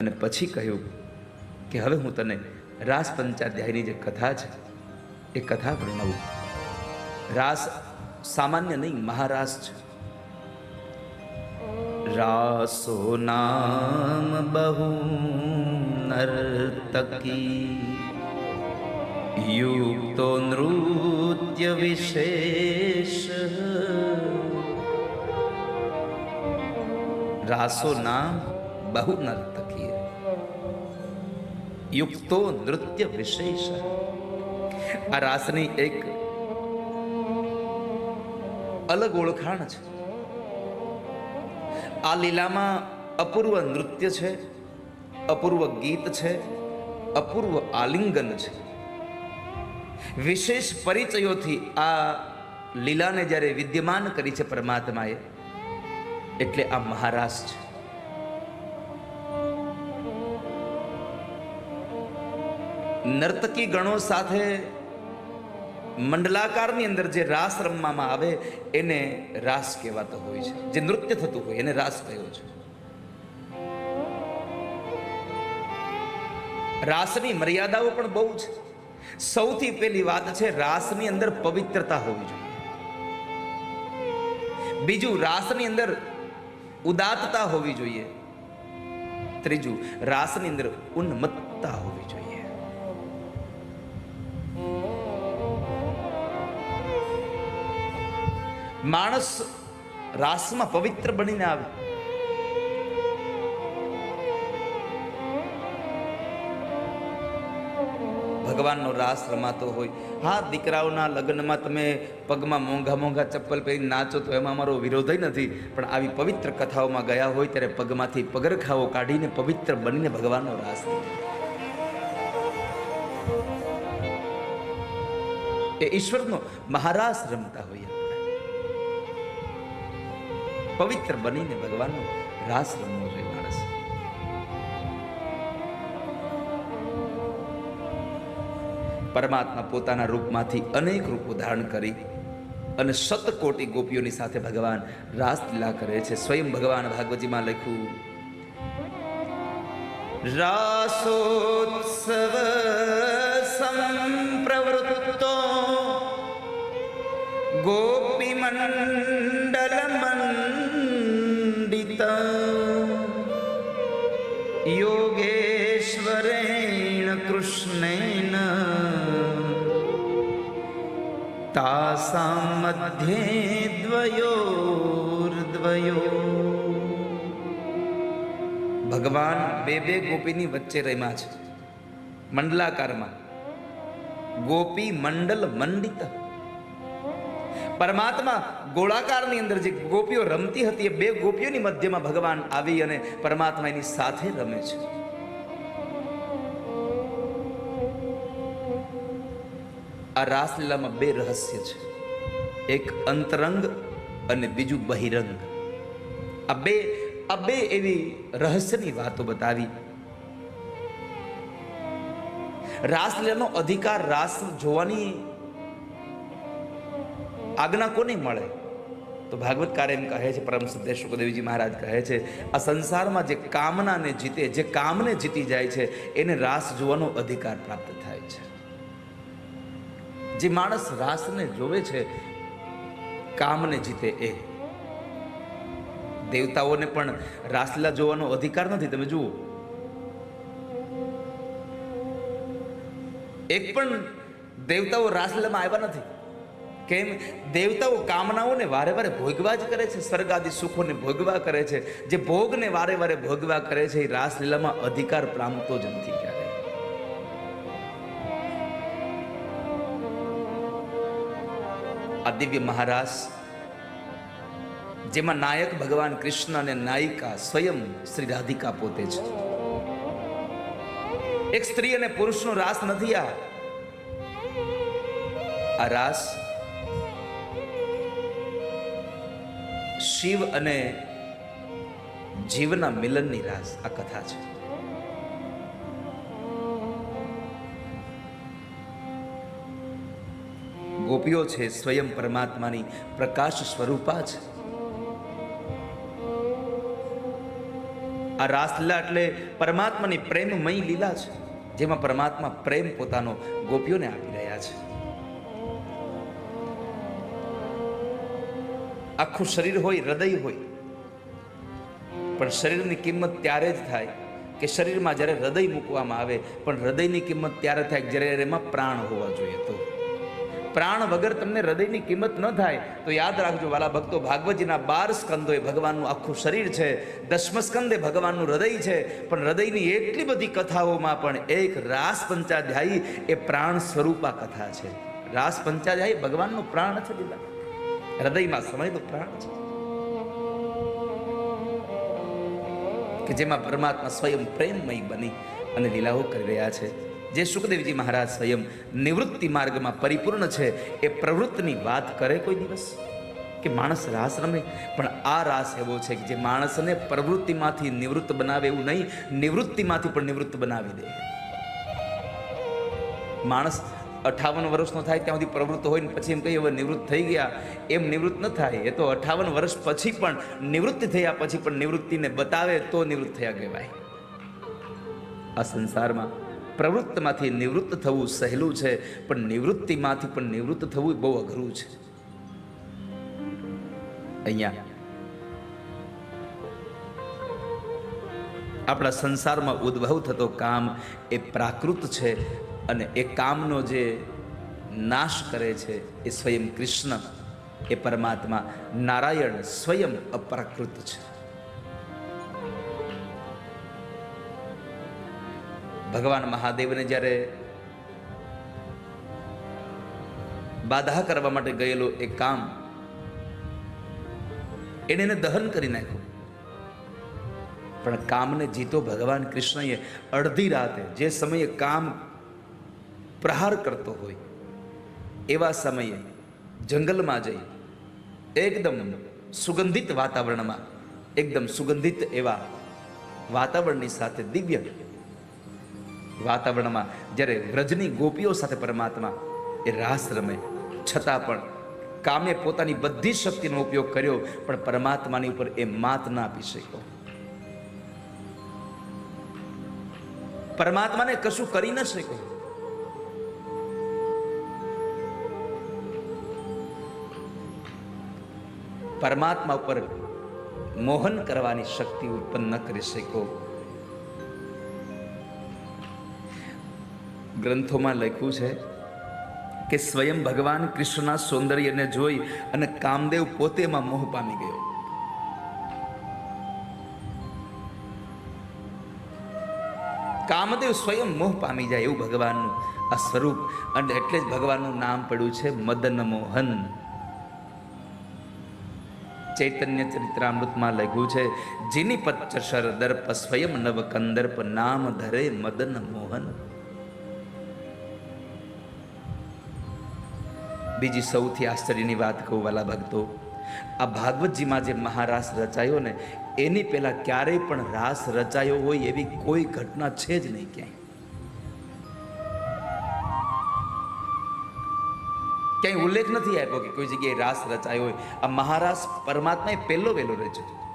અને પછી કહ્યું કે હવે હું તને રાસ પંચાધ્યાયની જે કથા છે, એ કથા વર્ણવું રાસ સામાન્ય નહીં, મહારાસ છે. રાસો નામ બહુ નર્તકી, યુક્તો નૃત્ય વિશેષ. રાસો નામ બહુ નર્તકી. યુક્તો નૃત્ય વિશેષ. આ રાસની એક અલગ ઓળખાણ છે. આ લીલામાં અપૂર્વ નૃત્ય છે, અપૂર્વ ગીત છે, અપૂર્વ આલિંગન છે. વિશેષ પરિચયોથી આ લીલાને જ્યારે વિદ્યમાન કરી છે પરમાત્માએ, એટલે આ મહારાસ છે. નર્તકી ગણો સાથે મંડલાકારની અંદર જે રાસ રમવામાં આવે, એને રાસ કહેવાતો હોય છે. જે નૃત્ય થતું હોય, એને રાસ કહ્યો છે? રાસની મર્યાદાઓ પણ બહુ છે. સૌથી પહેલી વાત છે, રાસની અંદર પવિત્રતા હોવી જોઈએ. બીજું, રાસની અંદર ઉદાત્તતા હોવી જોઈએ. ત્રીજું, રાસની અંદર ઉન્મત્તતા હોવી જોઈએ. માણસ રાસમાં પવિત્ર બનીને આવે. ભગવાનનો રાસ રમાતો હોય. હા, દીકરાઓના લગ્નમાં તમે પગમાં મોંઘા મોંઘા ચપ્પલ પહેરી નાચો તો એમાં અમારો વિરોધ નથી. પણ આવી પવિત્ર કથાઓમાં ગયા હોય ત્યારે પગમાંથી પગરખાઓ કાઢીને પવિત્ર બનીને ભગવાનનો રાસ એ ઈશ્વરનો મહારાસ રમતા આપણે પવિત્ર બનીને ભગવાનનો રાસ રમવો જોઈએ માણસ. પરમાત્મા પોતાના રૂપમાંથી અનેક રૂપો ધારણ કરી અને શતકોટી ગોપીઓની સાથે ભગવાન રાસલીલા કરે છે. સ્વયં ભગવાન ભાગવતીમાં લખ્યું, રાસોત્સવ સંપ્રવૃત્તો ગોપીમંડલ મંડિત યોગેશ્વરેણ कृष्णेन तासां मध्ये દ્વયોર્દ્વયો ભગવાન બે બે ગોપીની વચ્ચે રમ્યા છે મંડલાકારમાં ગોપી મંડલ મંડિત પરમાત્મા ગોળાકારની અંદર જે ગોપીઓ રમતી હતી, એ બે ગોપીઓની મધ્યમાં ભગવાન આવી અને પરમાત્મા એની સાથે રમે છે. આ રાસલીલામાં બે રહસ્ય છે. એક અંતરંગ અને બીજું બહિરંગ. આ બે આ બે એવી રહસ્યની વાતો બતાવી. રાસલીલાનો અધિકાર રાસ જોવાની આજ્ઞા કોને મળે? તો ભાગવતકાર એમ કહે છે, પરમ સત્ય સુખદેવજી મહારાજ કહે છે, આ સંસારમાં જે કામનાને જીતે, જે કામને જીતી જાય છે, એને રાસ જોવાનો અધિકાર પ્રાપ્ત થાય છે. જે માણસ રાસને જોવે છે, કામને જીતે એ. દેવતાઓને પણ રાસલીલા જોવાનો અધિકાર નથી, તમે જુઓ. એક પણ દેવતાઓ રાસલીલામાં આવ્યા નથી. કેમ દેવતાઓ કામનાઓને વારે વારે ભોગવા જ કરે છે સ્વર્ગ સુખોને ભોગવા કરે છે. જે ભોગને વારે વારે ભોગવા કરે છે, એ રાસલીલામાં અધિકાર પામતો જ નથી ક્યારે આ દિવ્ય મહારાસ જેમાં નાયક ભગવાન કૃષ્ણ અને નાયિકા સ્વયં શ્રી રાધિકા પોતે છે. એક સ્ત્રી અને પુરુષનો રાસ નથી આ રાસ શિવ અને જીવના મિલનની રાસ આ કથા છે. ગોપીઓ છે સ્વયં પરમાત્માની પ્રકાશ સ્વરૂપા છે. આ રાસલીલા એટલે પરમાત્માની પ્રેમમય લીલા છે, જેમાં પરમાત્મા પ્રેમ પોતાનો ગોપીઓને આપી રહ્યા છે. આખું શરીર હોય, હૃદય હોય. પણ શરીરની કિંમત ત્યારે જ થાય કે શરીરમાં જ્યારે હૃદય મૂકવામાં આવે, પણ હૃદયની કિંમત ત્યારે થાય જ્યારે એમાં પ્રાણ હોવા જોઈએ તો. પ્રાણ વગર તમને હૃદયની કિંમત ન થાય, તો યાદ રાખજો વાલા ભક્તો, ભાગવતજીના બાર સ્કંદો એ ભગવાનનું આખું શરીર છે, દસમ એ ભગવાનનું હૃદય છે, પણ હૃદયની એટલી બધી કથાઓમાં પણ એક રાસ પંચાધ્યાયી એ પ્રાણ સ્વરૂપા કથા છે. રાસ પંચાધ્યાયી ભગવાનનું પ્રાણ છે લીલા હૃદયમાં સમય પ્રાણ છે કે જેમાં પરમાત્મા સ્વયં પ્રેમમય બની અને લીલાઓ કરી રહ્યા છે જે સુખદેવજી મહારાજ સ્વયં નિવૃત્તિ માર્ગમાં પરિપૂર્ણ છે એ પ્રવૃત્તિની વાત કરે કોઈ દિવસ કે માણસ રાસ રમે પણ આ રાસ એવો છે કે જે માણસને પ્રવૃત્તિમાંથી નિવૃત્ત બનાવે એવું નહીં નિવૃત્તિમાંથી પણ નિવૃત્ત બનાવી દે માણસ અઠાવન વર્ષનો થાય ત્યાં સુધી પ્રવૃત્ત હોય ને પછી એમ કહીએ, હવે નિવૃત્ત થઈ ગયા. એમ નિવૃત્ત ન થાય. એ તો અઠાવન વર્ષ પછી પણ નિવૃત્તિ થયા પછી પણ નિવૃત્તિને બતાવે તો નિવૃત્ત થયા કહેવાય. આ સંસારમાં પ્રવૃત્તમાંથી નિવૃત્ત થવું સહેલું છે, પણ નિવૃત્તિમાંથી પણ નિવૃત્ત થવું બહુ અઘરું છે. અહીંયા આપણા સંસારમાં ઉદ્ભવ થતો કામ એ પ્રાકૃત છે અને એ કામનો જે નાશ કરે છે એ સ્વયં કૃષ્ણ એ પરમાત્મા નારાયણ સ્વયં અપ્રાકૃત છે. ભગવાન મહાદેવને જ્યારે બાધા કરવા માટે ગયેલો એ કામ એને એને દહન કરી નાખ્યું. પણ કામને જીતો ભગવાન કૃષ્ણએ અડધી રાતે જે સમયે કામ પ્રહાર કરતો હોય. એવા સમયે જંગલમાં જઈ એકદમ સુગંધિત વાતાવરણમાં, એકદમ સુગંધિત એવા વાતાવરણની સાથે દિવ્ય વાતાવરણમાં જ્યારે વ્રજની ગોપીઓ સાથે પરમાત્મા એ રાસ રમે. છતાં પણ કામે પોતાની બધી શક્તિનો ઉપયોગ કર્યો, પણ પરમાત્માની ઉપર એ માત ના આપી શક્યો. પરમાત્માને કશું કરી ન શક્યો. પરમાત્મા ઉપર મોહન કરવાની શક્તિ ઉત્પન્ન કરી શકો. ગ્રંથોમાં લખ્યું છે કે સ્વયં ભગવાન કૃષ્ણના સૌંદર્યને જોઈ અને કામદેવ પોતેમાં મોહ પામી ગયો. કામદેવ સ્વયં મોહ પામી જાય એવું ભગવાનનું આ સ્વરૂપ, અને એટલે જ ભગવાનનું નામ પડ્યું છે મદન મોહન ચૈતન્ય ચરિત્રામૃતમાં લખ્યું છે, જેની પચ્ચર દર્પ સ્વયં નવ કંદર્પ નામ ધરે મદન મોહન. બીજી સૌથી આશ્ચર્યની વાત કહું વાલા ભક્તો, આ ભાગવતજીમાં જે મહારાસ રચાયો ને, એની પહેલાં ક્યારેય પણ રાસ રચાયો હોય એવી કોઈ ઘટના છે જ નહીં ક્યાંય. ક્યાંય ઉલ્લેખ નથી આપ્યો કે કોઈ જગ્યાએ રાસ રચાયો હોય. આ મહારાસ પરમાત્માએ પહેલો વહેલો રચ્યો. હતો